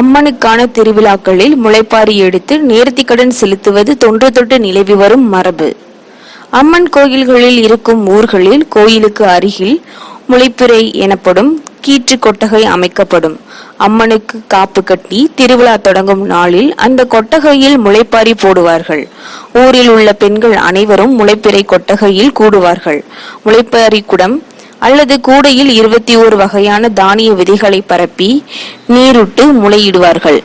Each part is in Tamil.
அம்மனுக்கான திருவிழாக்களில் முளைப்பாரி எடுத்து நேர்த்திக்கடன் செலுத்துவது தொன்று தொட்டு நிலவி வரும் மரபு. அம்மன் கோயில்களில் இருக்கும் ஊர்களில் கோயிலுக்கு அருகில் முளைப்பிறை எனப்படும் கீற்று கொட்டகை அமைக்கப்படும். அம்மனுக்கு காப்பு கட்டி திருவிழா தொடங்கும் நாளில் அந்த கொட்டகையில் முளைப்பாரி போடுவார்கள். ஊரில் உள்ள பெண்கள் அனைவரும் முளைப்பிறை கொட்டகையில் கூடுவார்கள். முளைப்பாரி குடம் அல்லது கூடையில் இருபத்தி ஓரு வகையான தானிய விதைகளை பரப்பி நீருட்டு முளையிடுவார்கள்.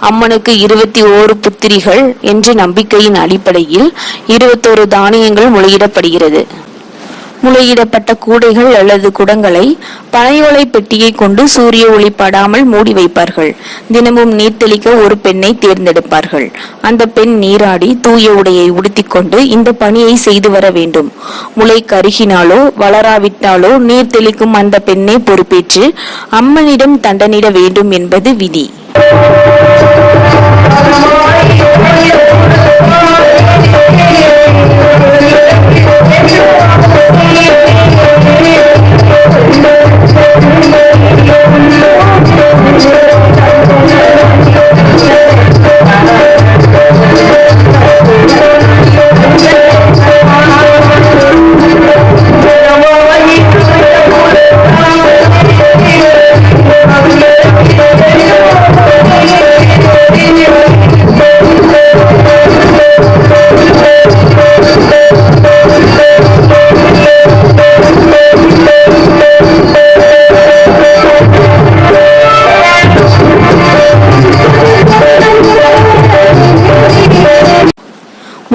அம்மனுக்கு இருபத்தி ஓரு புத்திரிகள் என்ற நம்பிக்கையின் அடிப்படையில் இருபத்தோரு தானியங்கள் முளையிடப்படுகிறது. முளையிடப்பட்ட கூடைகள் அல்லது குடங்களை பனையோலை பெட்டியை கொண்டு சூரிய ஒளி படாமல் மூடி வைப்பார்கள். தினமும் நீர் தெளிக்க ஒரு பெண்ணை தேர்ந்தெடுப்பார்கள். அந்த பெண் நீராடி தூய உடையை உடுத்திக்கொண்டு இந்த பணியை செய்து வர வேண்டும். முளை கருகினாலோ வளராவிட்டாலோ நீர் தெளிக்கும் அந்த பெண்ணை பொறுப்பேற்று அம்மனிடம் தண்டனிட வேண்டும் என்பது விதி.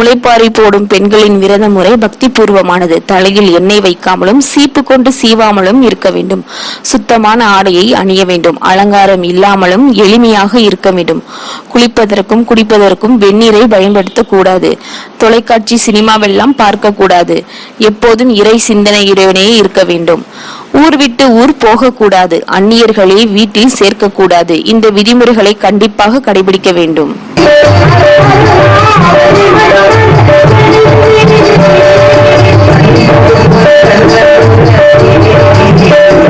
தலைப்பாரி போடும் பெண்களின் விரத முறை பக்தி பூர்வமானது தலையில் எண்ணெய் வைக்காமலும் சீப்பு கொண்டு சீவாமலும் இருக்க வேண்டும். சுத்தமான ஆடையை அணிய வேண்டும். அலங்காரம் இல்லாமலும் எளிமையாக இருக்க வேண்டும். குளிப்பதற்கும் குடிப்பதற்கும் வெந்நீரை பயன்படுத்தக்கூடாது தொலைக்காட்சி சினிமாவெல்லாம் பார்க்க கூடாது எப்போதும் இறை சிந்தனை இறைவனே இருக்க வேண்டும். ஊர் விட்டு ஊர் போகக்கூடாது. அந்நியர்களை வீட்டில் சேர்க்கக்கூடாது. இந்த விதிமுறைகளை கண்டிப்பாக கடைபிடிக்க வேண்டும். Thank you.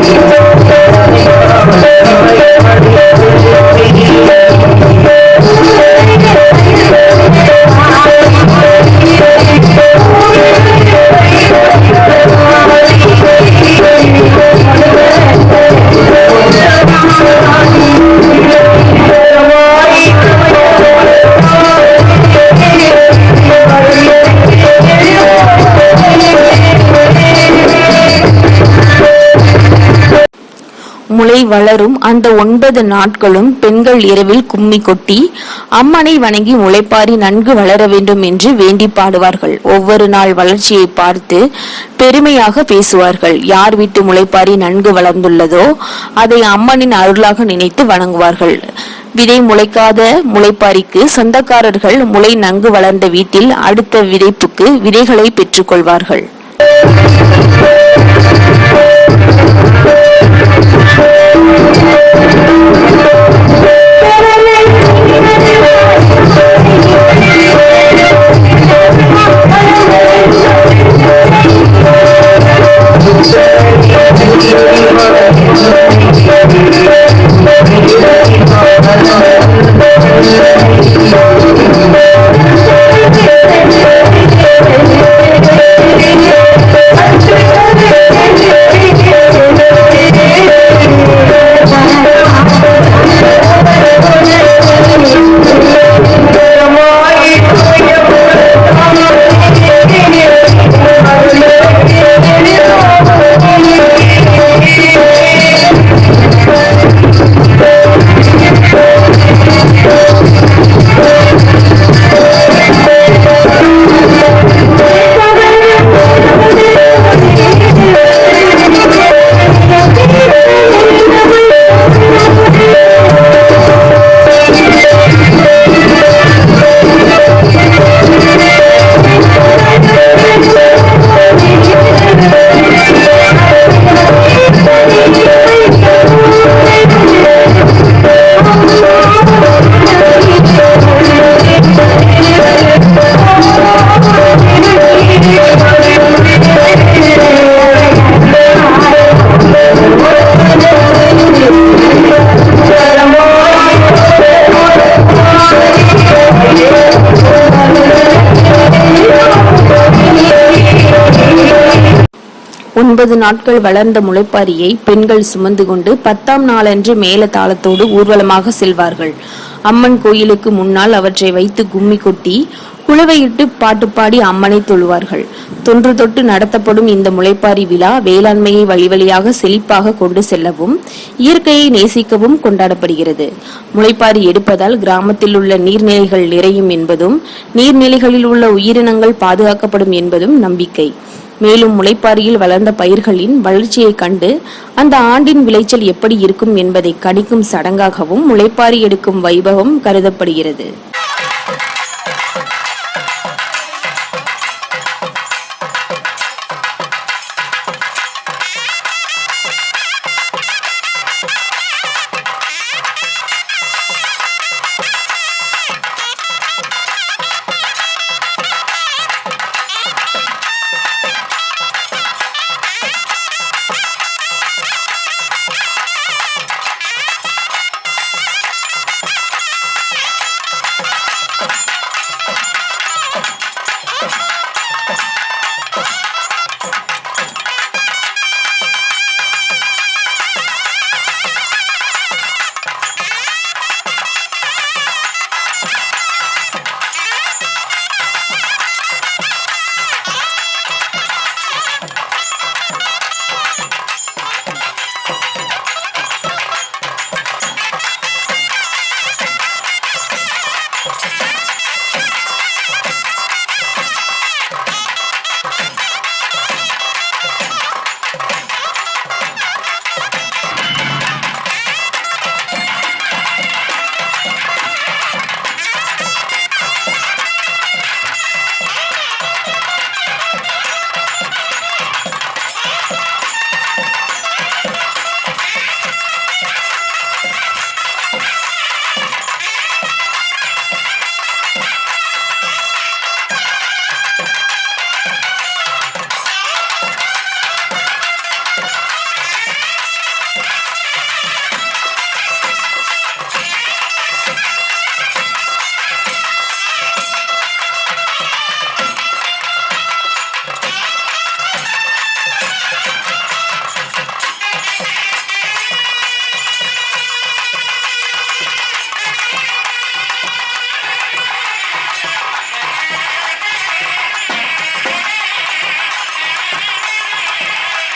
முளை வளரும் அந்த ஒன்பது நாட்களும் பெண்கள் இரவில் கும்மி கொட்டி அம்மனை வணங்கி முளைப்பாரி நன்கு வளர வேண்டும் என்று வேண்டி பாடுவார்கள். ஒவ்வொரு நாள் வளர்ச்சியை பார்த்து பெருமையாக பேசுவார்கள். யார் வீட்டு முளைப்பாரி நன்கு வளர்ந்துள்ளதோ அதை அம்மனின் அருளாக நினைத்து வணங்குவார்கள். விதை முளைக்காத முளைப்பாரிக்கு சொந்தக்காரர்கள் முளை நன்கு வளர்ந்த வீட்டில் அடுத்த விதைப்புக்கு விதைகளை பெற்றுக்கொள்வார்கள் ஒன்பது நாட்கள் வளர்ந்த முளைப்பாரியை பெண்கள் சுமந்து கொண்டு பத்தாம் நாளன்று மேல தாளத்தோடு ஊர்வலமாக செல்வார்கள். அம்மன் கோயிலுக்கு முன்னால் அவற்றை வைத்து கும்மி கொட்டி குழவையிட்டு பாட்டு பாடி அம்மனை தொழுவார்கள். தொன்று தொட்டு நடத்தப்படும் இந்த முளைப்பாரி விழா வேளாண்மையை வழிவழியாக செழிப்பாக கொண்டு செல்லவும் இயற்கையை நேசிக்கவும் கொண்டாடப்படுகிறது. முளைப்பாரி எடுப்பதால் கிராமத்தில் உள்ள நீர்நிலைகள் நிறையும் என்பதும் நீர்நிலைகளில் உள்ள உயிரினங்கள் பாதுகாக்கப்படும் என்பதும் நம்பிக்கை. மேலும் முளைப்பாரியில் வளர்ந்த பயிர்களின் வளர்ச்சியைக் கண்டு அந்த ஆண்டின் விளைச்சல் எப்படி இருக்கும் என்பதை கணிக்கும் சடங்காகவும் முளைப்பாரி எடுக்கும் வைபவம் கருதப்படுகிறது.